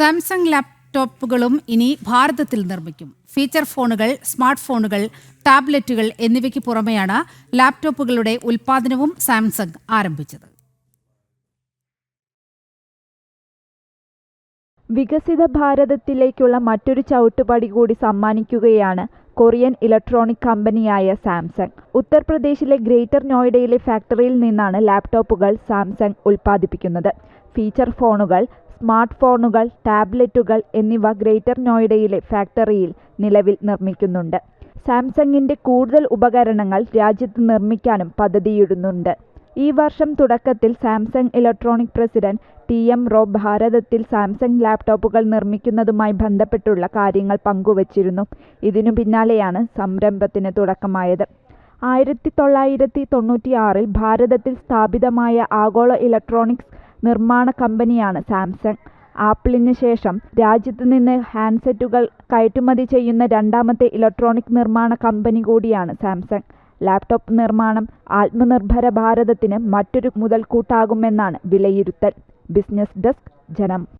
Samsung ലാപ്ടോപ്പുകളും ഇനി ഭാരതത്തിൽ നിർമ്മിക്കും. ഫീച്ചർ ഫോണുകൾ സ്മാർട്ട് ഫോണുകൾ ടാബ്ലറ്റുകൾ എന്നിവയ്ക്ക് പുറമെയാണ് ലാപ്ടോപ്പുകളുടെ ഉൽപ്പാദനവും സാംസങ് ആരംഭിച്ചത്. വികസിത ഭാരതത്തിലേക്കുള്ള മറ്റൊരു ചവിട്ടുപടി കൂടി സമ്മാനിക്കുകയാണ് കൊറിയൻ ഇലക്ട്രോണിക് കമ്പനിയായ സാംസങ്. ഉത്തർപ്രദേശിലെ ഗ്രേറ്റർ നോയിഡയിലെ ഫാക്ടറിയിൽ നിന്നാണ് ലാപ്ടോപ്പുകൾ സാംസങ് ഉൽപ്പാദിപ്പിക്കുന്നത്. ഫീച്ചർ ഫോണുകൾ സ്മാർട്ട് ഫോണുകൾ ടാബ്ലറ്റുകൾ എന്നിവ ഗ്രേറ്റർ നോയിഡയിലെ ഫാക്ടറിയിൽ നിലവിൽ നിർമ്മിക്കുന്നുണ്ട്. സാംസങ്ങിന്റെ കൂടുതൽ ഉപകരണങ്ങൾ രാജ്യത്ത് നിർമ്മിക്കാനും പദ്ധതിയിടുന്നുണ്ട്. ഈ വർഷം തുടക്കത്തിൽ Samsung electronic president T M Roh ഭാരതത്തിൽ സാംസങ് ലാപ്ടോപ്പുകൾ നിർമ്മിക്കുന്നതുമായി ബന്ധപ്പെട്ടുള്ള കാര്യങ്ങൾ പങ്കുവച്ചിരുന്നു. ഇതിനു പിന്നാലെയാണ് സംരംഭത്തിന് തുടക്കമായത്. ആയിരത്തി തൊള്ളായിരത്തി തൊണ്ണൂറ്റിയാറിൽ ഭാരതത്തിൽ സ്ഥാപിതമായ ആഗോള ഇലക്ട്രോണിക്സ് നിർമ്മാണ കമ്പനിയാണ് സാംസങ്. ആപ്പിളിന് ശേഷം രാജ്യത്ത് നിന്ന് ഹാൻഡ്സെറ്റുകൾ കയറ്റുമതി ചെയ്യുന്ന രണ്ടാമത്തെ ഇലക്ട്രോണിക് നിർമ്മാണ കമ്പനി കൂടിയാണ് സാംസങ്. ലാപ്ടോപ്പ് നിർമ്മാണം ആത്മനിർഭര ഭാരതത്തിന് മറ്റൊരു മുതൽക്കൂട്ടാകുമെന്നാണ് വിലയിരുത്തൽ. ബിസിനസ് ഡെസ്ക് ജനം.